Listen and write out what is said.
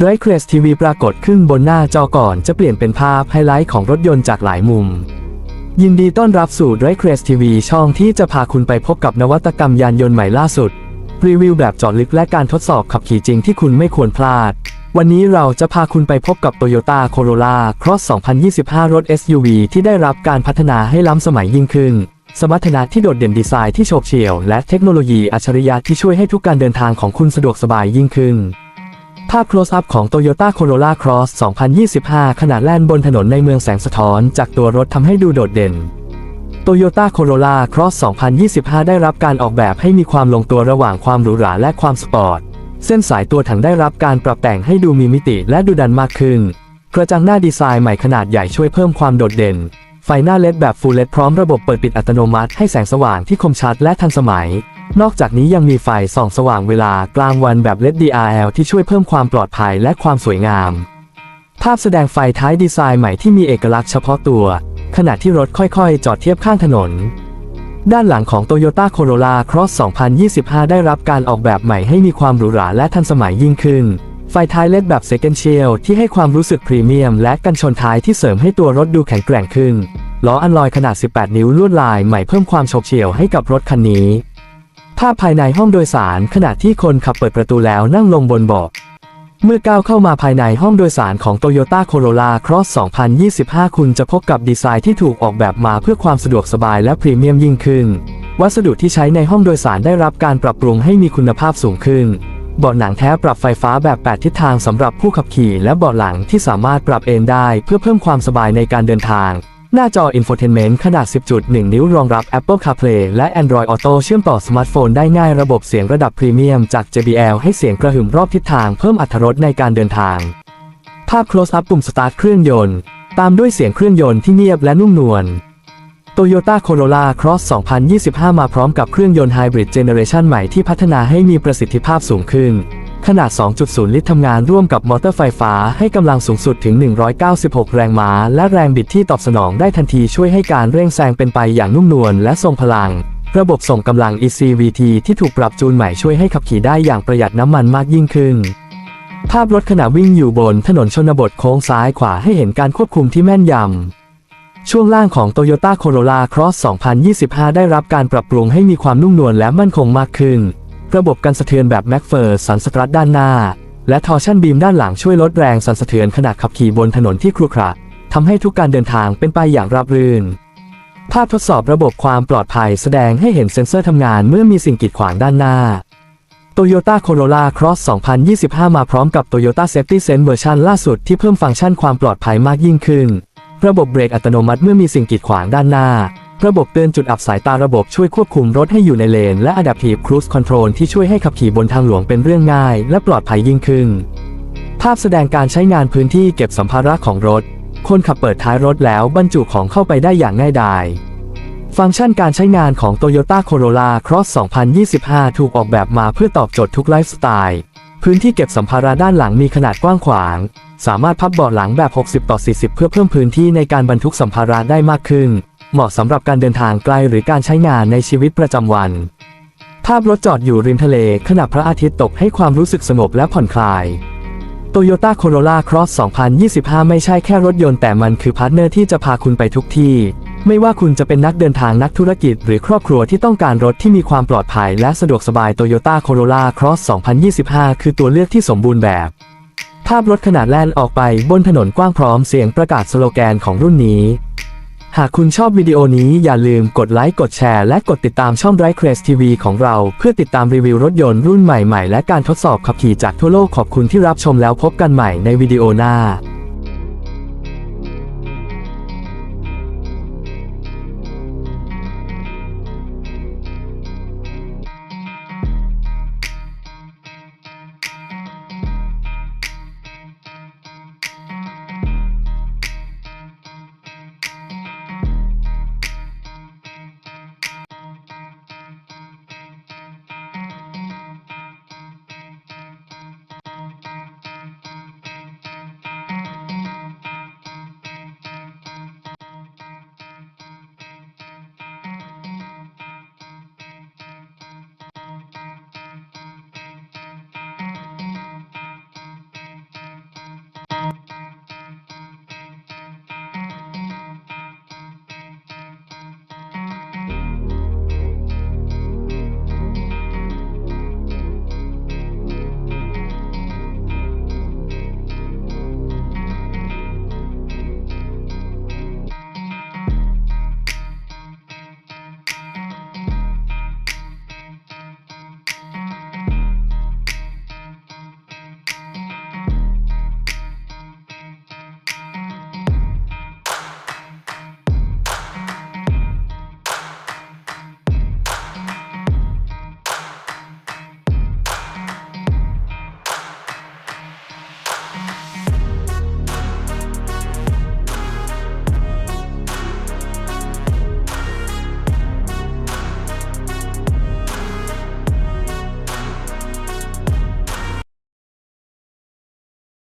ไรเครสทีวีปรากฏขึ้นบนหน้าจอก่อนจะเปลี่ยนเป็นภาพไฮไลท์ของรถยนต์จากหลายมุม ยินดีต้อนรับสู่ไรเครสทีวีช่องที่จะพาคุณไปพบกับนวัตกรรมยานยนต์ใหม่ล่าสุด รีวิวแบบเจาะลึกและการทดสอบขับขี่จริงที่คุณไม่ควรพลาด วันนี้เราจะพาคุณไปพบกับ Toyota Corolla Cross 2025 รถ SUV ที่ได้รับการพัฒนาให้ล้ำสมัยยิ่งขึ้น สมรรถนะที่โดดเด่นดีไซน์ที่โฉบเฉี่ยว และเทคโนโลยีอัจฉริยะที่ช่วยให้ทุกการเดินทางของคุณสะดวกสบายยิ่งขึ้นาพ close up ของ Toyota Corolla Cross 2025 ขณะแล่นบนถนนในเมืองแสงสะท้อนจากตัวรถทำให้ดูโดดเด่น Toyota Corolla Cross 2025 ได้รับการออกแบบให้มีความลงตัวระหว่างความหรูหราและความสปอร์ต เส้นสายตัวถังได้รับการปรับแต่งให้ดูมีมิติและดูดันมากขึ้น กระจังหน้าดีไซน์ใหม่ขนาดใหญ่ช่วยเพิ่มความโดดเด่น ไฟหน้าเลดแบบ Full LED พร้อมระบบเปิดปิดอัตโนมัติให้แสงสว่างที่คมชัดและทันสมัย นอกจากนี้ยังมีไฟส่องสว่างเวลากลางวันแบบ LED DRL ที่ช่วยเพิ่มความปลอดภัยและความสวยงาม ภาพแสดงไฟท้ายดีไซน์ใหม่ที่มีเอกลักษณ์เฉพาะตัว ขณะที่รถค่อยๆ จอดเทียบข้างถนน ด้านหลังของ Toyota Corolla Cross 2025 ได้รับการออกแบบใหม่ให้มีความหรูหราและทันสมัยยิ่งขึ้น ไฟท้ายเล็ดแบบ Second Shield ที่ให้ความรู้สึกพรีเมียม และกันชนท้ายที่เสริมให้ตัวรถดูแข็งแกร่งขึ้น ล้ออัลลอยขนาด 18 นิ้วลวดลายใหม่เพิ่มความโฉบเฉี่ยวให้กับรถคันนี้ ภาพภายในห้องโดยสารขณะที่คนขับเปิดประตูแล้วนั่งลงบนเบาะเมื่อก้าวเข้ามาภายในห้องโดยสารของ Toyota Corolla Cross 2025 คุณจะพบกับดีไซน์ที่ถูกออกแบบมาเพื่อความสะดวกสบายและพรีเมียมยิ่งขึ้น วัสดุที่ใช้ในห้องโดยสารได้รับการปรับปรุงให้มีคุณภาพสูงขึ้น เบาะหนังแท้ปรับไฟฟ้าแบบ 8 ทิศทางสำหรับผู้ขับขี่และเบาะหลังที่สามารถปรับเอนได้เพื่อเพิ่มความสบายในการเดินทาง หน้าจอ Infotainment ขนาด 10.1 นิ้วรองรับ Apple CarPlay และ Android Auto เชื่อมต่อสมาร์ทโฟนได้ง่ายระบบเสียงระดับพรีเมียมจาก JBL ให้เสียงกระหึ่มรอบทิศทางเพิ่มอรรถรสในการเดินทาง ภาพ close up ปุ่ม start เครื่องยนต์ ตามด้วยเสียงเครื่องยนต์ที่เงียบและนุ่มนวล Toyota Corolla Cross 2025 มาพร้อมกับเครื่องยนต์ Hybrid Generation ใหม่ที่พัฒนาให้มีประสิทธิภาพสูงขึ้น ขนาด 2.0 ลิตรทำงานร่วมกับมอเตอร์ไฟฟ้าให้กำลังสูงสุดถึง 196 แรงม้า และแรงบิดที่ตอบสนองได้ทันทีช่วยให้การเร่งแซงเป็นไปอย่างนุ่มนวลและทรงพลัง ระบบส่งกำลัง ECVT ที่ถูกปรับจูนใหม่ช่วยให้ขับขี่ได้อย่างประหยัดน้ำมันมากยิ่งขึ้นภาพรถขณะวิ่งอยู่บนถนนชนบทโค้งซ้ายขวาให้เห็นการควบคุมที่แม่นยำ ช่วงล่างของ Toyota Corolla Cross 2025 ได้รับการปรับปรุงให้มีความนุ่มนวลและมั่นคงมากขึ้น ระบบกันสะเทือนแบบ m a c p h e r สันสตรัทด้านหน้า และทอร์ชันบีมด้านหลังช่วยลดแรงสั่นสะเทือนขณะขับขี่บนถนนที่ครุขระทำให้ทุกการเดินทางเป็นไปอย่างราบรื่น ภาพทดสอบระบบความปลอดภัยแสดงให้เห็นเซ็นเซอร์ทำงานเมื่อมีสิ่งกีดขวางด้านหน้า Toyota Corolla Cross 2025 มาพร้อมกับ Toyota Safety Sense เวอร์ชันล่าสุดที่เพิ่มฟังก์ชันความปลอดภัยมากยิ่งขึ้น ระบบเบรกอัตโนมัติเมื่อมีสิ่งกีดขวางด้านหน้า ระบบเตือนจุดอับสายตาระบบช่วยควบคุมรถให้อยู่ในเลน และ Adaptive Cruise Control ที่ช่วยให้ขับขี่บนทางหลวงเป็นเรื่องง่าย และปลอดภัยยิ่งขึ้น ภาพแสดงการใช้งานพื้นที่เก็บสัมภาระของรถ คนขับเปิดท้ายรถแล้วบรรจุของเข้าไปได้อย่างง่ายดายฟังก์ชันการใช้งานของ Toyota Corolla Cross 2025 ถูกออกแบบมาเพื่อตอบโจทย์ทุกไลฟ์สไตล์ พื้นที่เก็บสัมภาระด้านหลังมีขนาดกว้างขวาง สามารถพับเบาะหลังแบบ 60 ต่อ 40 เพื่อเพิ่มพื้นที่ในการบรรทุกสัมภาระได้มากขึ้น เหมาะสำหรับการเดินทางไกลหรือการใช้งานในชีวิตประจำวัน ภาพรถจอดอยู่ริมทะเลขณะพระอาทิตย์ตกให้ความรู้สึกสงบและผ่อนคลาย Toyota Corolla Cross 2025 ไม่ใช่แค่รถยนต์แต่มันคือพาร์ทเนอร์ที่จะพาคุณไปทุกที่ ไม่ว่าคุณจะเป็นนักเดินทางนักธุรกิจ หรือครอบครัวที่ต้องการรถที่มีความปลอดภัยและสะดวกสบาย Toyota Corolla Cross 2025 คือตัวเลือกที่สมบูรณ์แบบ ภาพรถขนาดแล่นออกไปบนถนนกว้างพร้อมเสียงประกาศสโลแกนของรุ่นนี้ หากคุณชอบวิดีโอนี้อย่าลืมกดไลค์กดแชร์และกดติดตามช่อง r i c e Race TV ของเรา เพื่อติดตามรีวิวรถยนต์รุ่นใหม่ๆ และการทดสอบขับขี่จากทั่วโลกขอบคุณที่รับชมแล้วพบกันใหม่ในวิดีโอหน้า